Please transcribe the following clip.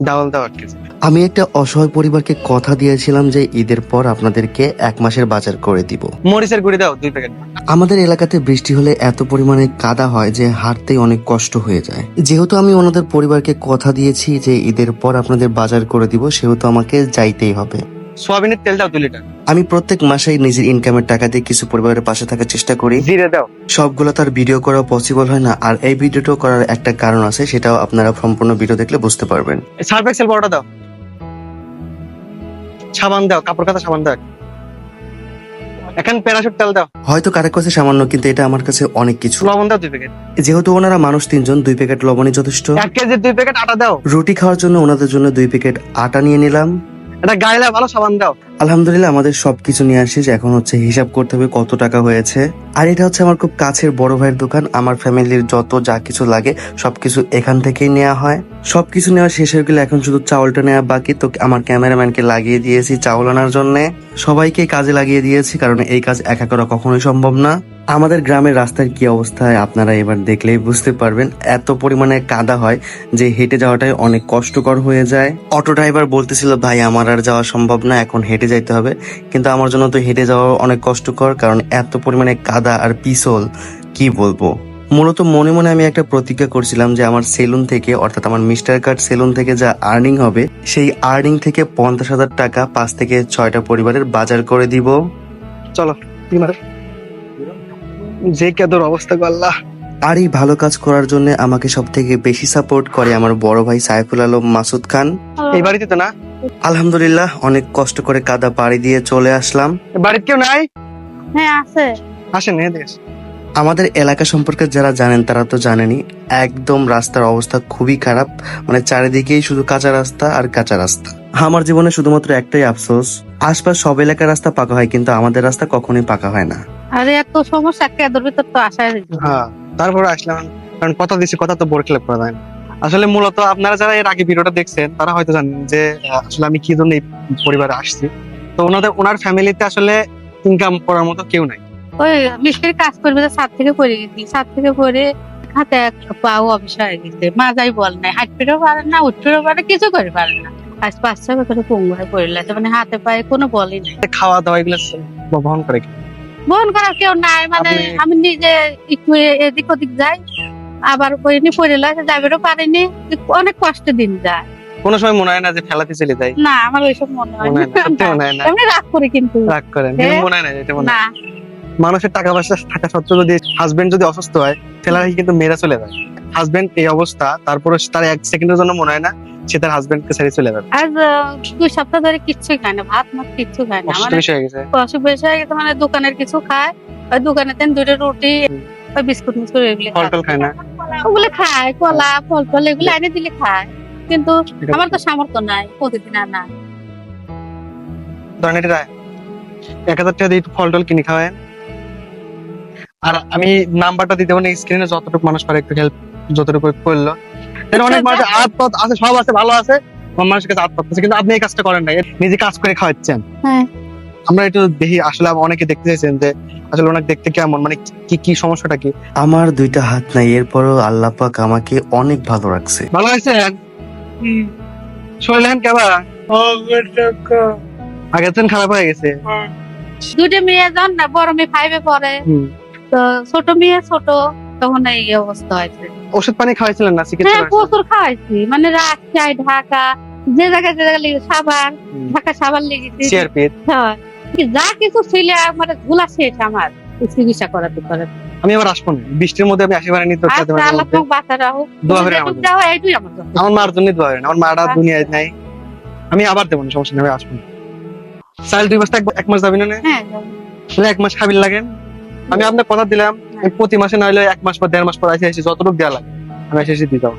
Double দাও আটকে আমি একটা অসহায় পরিবারকে কথা দিয়েছিলাম যে ঈদের পর আপনাদেরকে এক মাসের বাজার করে দিব। মরিচের গুঁড়ি দাও দুই প্যাকেট আমাদের এলাকাতে বৃষ্টি হলে এত পরিমাণে কাদা হয় যে হাঁটতেই অনেক কষ্ট হয়ে যায়। যেহেতু আমি ওনাদের পরিবারকে কথা দিয়েছি যে ঈদের পর আপনাদের বাজার করে দিব সেহেতু আমাকে যাইতেই হবে। সোয়াবিনের তেল দাও দুই লিটার। আমি প্রত্যেক মাসেই নিজের ইনকামের টাকা দিয়ে কিছু পরিবারের পাশে থাকার চেষ্টা করি। জিরে দাও। সবগুলো তার ভিডিও করা পসিবল হয় না। আর এই ভিডিওটাও করার একটা কারণ আছে সেটাও আপনারা সম্পূর্ণ ভিডিও দেখলে বুঝতে পারবেন। সার্ফ এক্সেল বড়টা দাও। সাবান দাও কাপড় কাঁথা সাবান দাও এখন প্যারাশুট তেল দাও। হয়তো কারের কাছে সামান্য কিন্তু এটা আমার কাছে অনেক কিছু। লবণ দাও দুই প্যাকেট যেহেতু ওনারা মানুষ তিনজন দুই প্যাকেট লবণই যথেষ্ট। এক কেজি দুই প্যাকেট আটা দাও। রুটি খাওয়ার জন্য ওনাদের জন্য দুই প্যাকেট আটা নিয়ে নিলাম। এটা গায়ে ভালো সাবান দাও। আলহামদুলিল্লাহ, আমাদের সবকিছু নিয়ে আসিস। এখন হচ্ছে হিসাব করতে হবে কত টাকা হয়েছে। আর এটা হচ্ছে আমার খুব কাছের বড় ভাইয়ের দোকান। আমার ফ্যামিলির যত যা কিছু লাগে, সবকিছু এখান থেকেই নেওয়া হয়। সবকিছু নেওয়া শেষ হয়ে গেলে এখন শুধু চাউলটা নেওয়া বাকি। তো আমার ক্যামেরাম্যানকে লাগিয়ে দিয়েছি চাউল আনার জন্য। সবাইকে কাজে লাগিয়ে দিয়েছি, কারণ এই কাজ একা করা কখনোই সম্ভব না। আমাদের গ্রামের রাস্তার কি অবস্থায় আপনারা এবার দেখলেই বুঝতে পারবেন। এত পরিমাণে কাদা হয় যে হেঁটে যাওয়াটাই অনেক কষ্টকর হয়ে যায়। অটো ড্রাইভার বলতেছিল, ভাই, আমার আর যাওয়া সম্ভব না, এখন হেঁটে যাইতে হবে। কিন্তু আমার জন্য তো হেঁটে যাওয়া অনেক কষ্টকর কারণ এত পরিমাণে কাদা আর পিছল কি বলব? মূলত মনে মনে আমি একটা প্রতিজ্ঞা করছিলাম যে আমার সেলুন থেকে অর্থাৎ আমার মিস্টার কার্ড সেলুন থেকে যা আর্নিং হবে সেই আর্নিং থেকে পঞ্চাশ হাজার টাকা পাঁচ থেকে ছয়টা পরিবারের বাজার করে দিব। চলো যে কেদর অবস্থা আল্লাহ। আর এই ভালো কাজ করার জন্য আমাকে সব থেকে বেশি সাপোর্ট করে আমার বড় ভাই সাইফুল আলম মাসুদ খান। এই বাড়িতে তো না? আলহামদুলিল্লাহ অনেক কষ্ট করে কাদা পাড়ি দিয়ে চলে আসলাম। বাড়িতে কেউ নাই? হ্যাঁ আছে। আসেন এদিকে। আমাদের এলাকা সম্পর্কে যারা জানেন তারা তো জানেনই একদম রাস্তার অবস্থা খুবই খারাপ। মানে চারিদিকেই শুধু কাঁচা রাস্তা আর কাঁচা রাস্তা। আমার জীবনে শুধুমাত্র একটাই আফসোস আশপাশ সব এলাকার রাস্তা পাকা হয় কিন্তু আমাদের রাস্তা কখনোই পাকা হয় না। আরে এত সমস্যা কেদর ভিতর তো আসাই হ্যাঁ তারপরে আসলাম কারণ কথা দিছি কথা তো বোর খেলাপ করা যায় না। আসলে মূলত আপনারা যারা এর আগে ভিডিওটা দেখছেন তারা হয়তো জানেন যে আসলে আমি কি জন্য এই পরিবারে আসছি। তো ওনাদের ওনার ফ্যামিলিতে আসলে ইনকাম করার মতো কেউ নাই। ওই মিষ্টির কাজ করবে তো ছাদ থেকে পড়ে গেছি। ছাদ থেকে পড়ে হাতে পাও অফিস হয়ে গেছে। মাজাই বল নাই হাঁটতেও পারে না উঠতেও পারে কিছু করে পারে না। আজ পাঁচ ছয় বছর পঙ্গু হয়ে পড়ে লাগছে মানে হাতে পায়ে কোনো বলই নাই। খাওয়া দাওয়া এগুলো বহন করে? বহন করার কেউ নাই মানে আমি নিজে একটু এদিক ওদিক যাই আবার করিনি পড়ে লাগছে যাবেরও পারিনি অনেক কষ্ট দিন যায়। কোনো সময় মনে হয় না যে ফেলাতে চলে যাই? না আমার ওইসব মনে হয় না। হয় এমনি রাগ করে কিন্তু। রাগ করেন হ্যাঁ। মনে হয় না এটা মনে না। মানুষের টাকা পয়সা থাকা সত্ত্বেও যদি হাজবেন্ড যদি অসুস্থ হয় কিন্তু মেয়েরা চলে যায়। হাজবেন্ড এই অবস্থা তারপরে তার এক সেকেন্ডের জন্য মনে হয় না সে তার হাজবেন্ডকে ছেড়ে চলে যাবে। আজ দুই সপ্তাহ ধরে কিচ্ছু খায় না ভাত মাছ কিচ্ছু খায় না। অসুস্থ মানে হয়ে গেছে। অসুখ বেশি হয়ে গেছে মানে দোকানের কিছু খায় ওই দোকানে দেন দুটো রুটি ওই বিস্কুট মিস্কুট এগুলো ফল টল খায় না। ওগুলো খায় কলা ফল ফল এগুলো এনে দিলে খায়। কিন্তু আমার তো সামর্থ্য নাই প্রতিদিন আর না। ধরেন এটা রায়। এক হাজার টাকা দিয়ে ফল টল কিনে খাওয়ায়। আর আমি নাম্বারটা দিতে পারি স্ক্রিনে যতটুকু মানুষ পারে একটু হেল্প যতটুকু করল। অনেক মানুষ হাত পথ আছে সব আছে ভালো আছে। মানুষের কাছে পথ আছে কিন্তু আপনি এই কাজটা করেন না নিজে কাজ করে খাওয়াচ্ছেন। হ্যাঁ। আমরা একটু দেখি আসলে অনেকে দেখতে চাইছেন যে আসলে ওনাকে দেখতে কেমন? মানে কি কি সমস্যাটা কি? আমার দুইটা হাত নাই এরপরও আল্লাহ পাক আমাকে অনেক ভালো রাখছে। ভালো আছেন? কেমন আগের দিন খারাপ হয়ে গেছে। দুটো মেয়ে যান না বড় মেয়ে ফাইভে পড়ে। তো ছোট মেয়ে ছোট তখন এই অবস্থা হয়েছে। ওষুধ পানি খাওয়াইছিলেন না চিকিৎসা হ্যাঁ প্রচুর খাওয়াইছি। মানে রাত চাই ঢাকা যে জায়গায় যে জায়গায় লেগে সাবান ঢাকা সাবান লেগেছে। হ্যাঁ। যা কিছু ছিল মানে ধুলা শেষ আমার। চিকিৎসা করাতে করাতে আমি আবার আসব না। বৃষ্টির মধ্যে আমি আসি পারিনি আচ্ছা আমার জন্য। আমার মার জন্য দোয়া করেন। আমার মারা আচ্ছা। দুনিয়ায় নাই। আমি আবার দেবো না সমস্যা নেই আমি আসব না। চাইল দুই বস্তা এক- মাস যাবি না? হ্যাঁ। তাহলে এক মাস খাবির লাগেন। আমি আপনার কথা দিলাম প্রতি মাসে না হলে এক মাস পর দেড় মাস পর এসে এসে যতটুকু দেওয়া লাগে আমি এসে এসে দিতাম